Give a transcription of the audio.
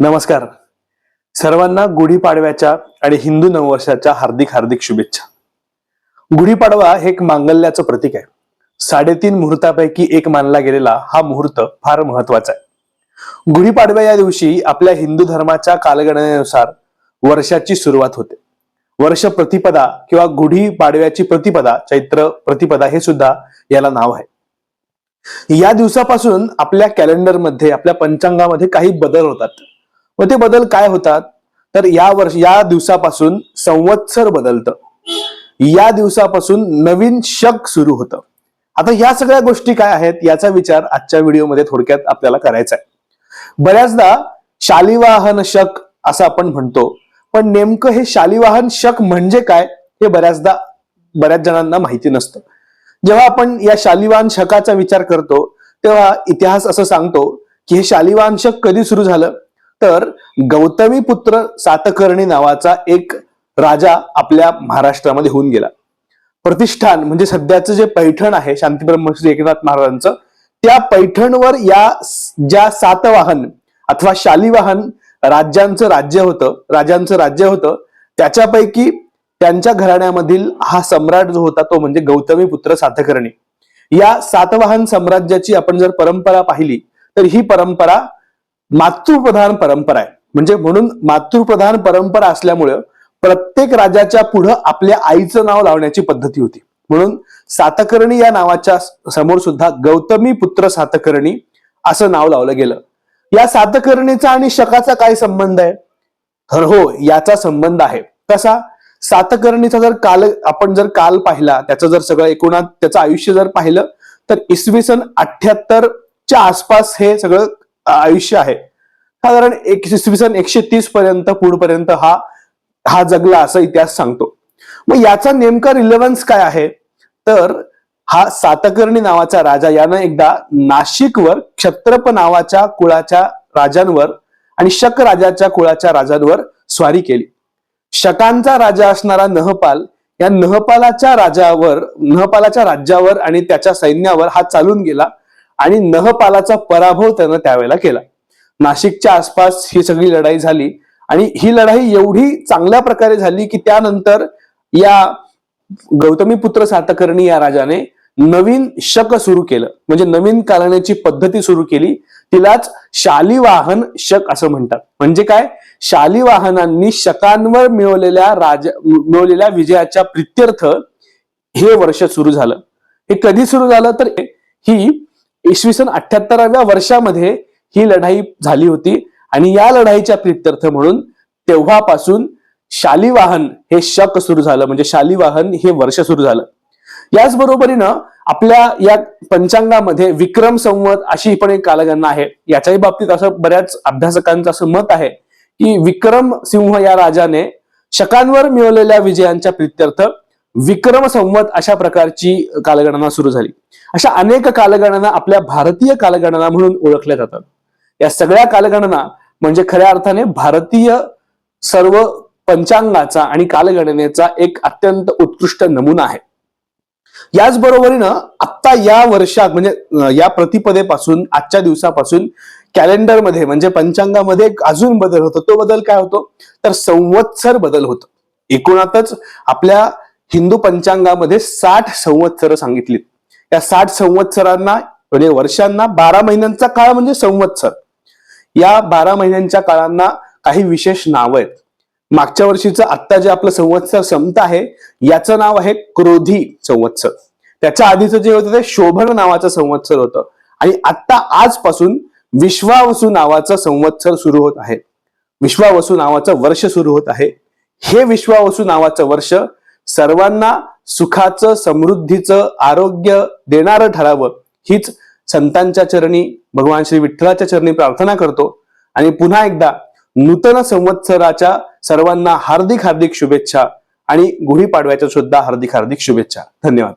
नमस्कार. सर्वांना गुढीपाडव्याच्या आणि हिंदू नववर्षाच्या हार्दिक हार्दिक शुभेच्छा. गुढीपाडवा हे एक मांगल्याचं प्रतीक आहे. साडेतीन मुहूर्तापैकी एक मानला गेलेला हा मुहूर्त फार महत्त्वाचा आहे. गुढीपाडव्या या दिवशी आपल्या हिंदू धर्माच्या कालगणनेनुसार वर्षाची सुरुवात होते. वर्ष प्रतिपदा किंवा गुढी पाडव्याची प्रतिपदा चैत्र प्रतिपदा हे सुद्धा याला नाव आहे. या दिवसापासून आपल्या कॅलेंडरमध्ये आपल्या पंचांगामध्ये काही बदल होतात. व ते बदल काय होतात? तर या वर्ष या दिवसापासून संवत्सर बदलतं. या दिवसापासून नवीन शक सुरू होतं. आता या सगळ्या गोष्टी काय आहेत? याचा विचार आजच्या व्हिडिओमध्ये थोडक्यात आपल्याला करायचा आहे बऱ्याचदा शालिवाहन शक असं आपण म्हणतो पण नेमकं हे शालिवाहन शक म्हणजे काय हे बऱ्याचदा बऱ्याच जणांना माहिती नसतं. जेव्हा आपण या शालिवाहन शकाचा विचार करतो तेव्हा इतिहास असं सांगतो की हे शालिवाहन शक कधी सुरू झालं? तर गौतमी पुत्र सातकर्णी नावाचा एक राजा आपल्या महाराष्ट्रामध्ये होऊन गेला. प्रतिष्ठान म्हणजे सध्याचं जे पैठण आहे शांतीब्रह्म श्री एकनाथ महाराजांचं त्या पैठणवर या ज्या सातवाहन अथवा शालिवाहन राज्यांचं राज्य होतं राजांचं राज्य होतं त्याच्यापैकी त्यांच्या घराण्यामधील हा सम्राट जो होता तो म्हणजे गौतमी पुत्र सातकर्णी. या सातवाहन साम्राज्याची आपण जर परंपरा पाहिली तर ही परंपरा मातृप्रधान परंपरा आहे. म्हणजे म्हणून मातृप्रधान परंपरा असल्यामुळं प्रत्येक राजाच्या पुढं आपल्या आईचं नाव लावण्याची पद्धती होती. म्हणून सातकर्णी या नावाच्या समोर सुद्धा गौतमी पुत्र सातकर्णी असं नाव लावलं गेलं. या सातकर्णीचा आणि शकाचा काय संबंध आहे? तर हो याचा संबंध आहे. कसा? सातकर्णीचा जर काल आपण जर काल पाहिला त्याचं जर सगळं एकूणात त्याचं आयुष्य जर पाहिलं तर इसवी सन अठ्याहत्तरच्या आसपास हे सगळं आयुष्य आहे. साधारण एक इसवी सन एकशे तीस पर्यंत पुढपर्यंत हा हा जगला असं इतिहास सांगतो. मग याचा नेमका रिलेव्हन्स काय आहे? तर हा सातकर्णी नावाचा राजा यानं एकदा नाशिकवर क्षत्रप नावाच्या कुळाच्या राजांवर आणि शक राजाच्या कुळाच्या राजांवर स्वारी केली. शकांचा राजा असणारा नहपाल या नहपालाच्या राजावर नहपालाच्या राज्यावर आणि त्याच्या सैन्यावर हा चालून गेला. आणि नहपालाचा पराभव त्यानं त्यावेळेला केला. नाशिकच्या आसपास ही सगळी लढाई झाली आणि ही लढाई एवढी चांगल्या प्रकारे झाली की त्यानंतर या गौतमी पुत्र सातकर्णी या राजाने नवीन शक सुरू केलं. म्हणजे नवीन कालण्याची पद्धती सुरू केली. तिलाच शालिवाहन शक असं म्हणतात. म्हणजे काय? शालिवाहनांनी शकांवर मिळवलेल्या राजा मिळवलेल्या विजयाच्या प्रित्यर्थ हे वर्ष सुरू झालं. हे कधी सुरू झालं? तर ही इसवी सन अठ्याहत्तराव्या वर्षामध्ये ही लढाई झाली होती. आणि या लढाईच्या प्रित्यर्थ म्हणून तेव्हापासून शालिवाहन हे शक सुरू झालं. म्हणजे शालिवाहन हे वर्ष सुरू झालं. याचबरोबरीनं आपल्या या पंचांगामध्ये विक्रम संवत अशी पण एक कालगणना आहे. याच्याही बाबतीत असं बऱ्याच अभ्यासकांचं असं मत आहे की विक्रम सिंह या राजाने शकांवर मिळवलेल्या विजयांच्या प्रित्यर्थ विक्रम संवत अशा प्रकारची कालगणना सुरू झाली. अशा अनेक कालगणना आपल्या भारतीय कालगणना म्हणून ओळखल्या जातात. या सगळ्या कालगणना म्हणजे खऱ्या अर्थाने भारतीय सर्व पंचांगाचा आणि कालगणनेचा एक अत्यंत उत्कृष्ट नमुना आहे. याच बरोबरीनं आत्ता या वर्षात म्हणजे या प्रतिपदेपासून आजच्या दिवसापासून कॅलेंडरमध्ये म्हणजे पंचांगामध्ये एक अजून बदल होतो. तो बदल काय होतो? तर संवत्सर बदल होतो. एकूणातच आपल्या हिंदू पंचांगामध्ये साठ संवत्सर सांगितलीत. या साठ संवत्सरांना म्हणजे वर्षांना बारा महिन्यांचा काळ म्हणजे संवत्सर. या बारा महिन्यांच्या काळांना काही विशेष नाव आहेत. मागच्या वर्षीचं आत्ता जे आपलं संवत्सर संपत आहे याचं नाव आहे क्रोधी संवत्सर. त्याच्या आधीचं जे होतं ते शोभन नावाचं संवत्सर होतं. आणि आत्ता आजपासून विश्वावसू नावाचं संवत्सर सुरू होत आहे. विश्वावसू नावाचं वर्ष सुरू होत आहे. हे विश्वावसू नावाचं वर्ष सर्वांना सुखाचं समृद्धीचं आरोग्य देणारं ठरावं. हीच संतांच्या चरणी भगवान श्री विठ्ठलाच्या चरणी प्रार्थना करतो. आणि पुन्हा एकदा नूतन संवत्सराच्या सर्वांना हार्दिक हार्दिक शुभेच्छा आणि गुढीपाडव्याच्या सुद्धा हार्दिक हार्दिक शुभेच्छा. धन्यवाद.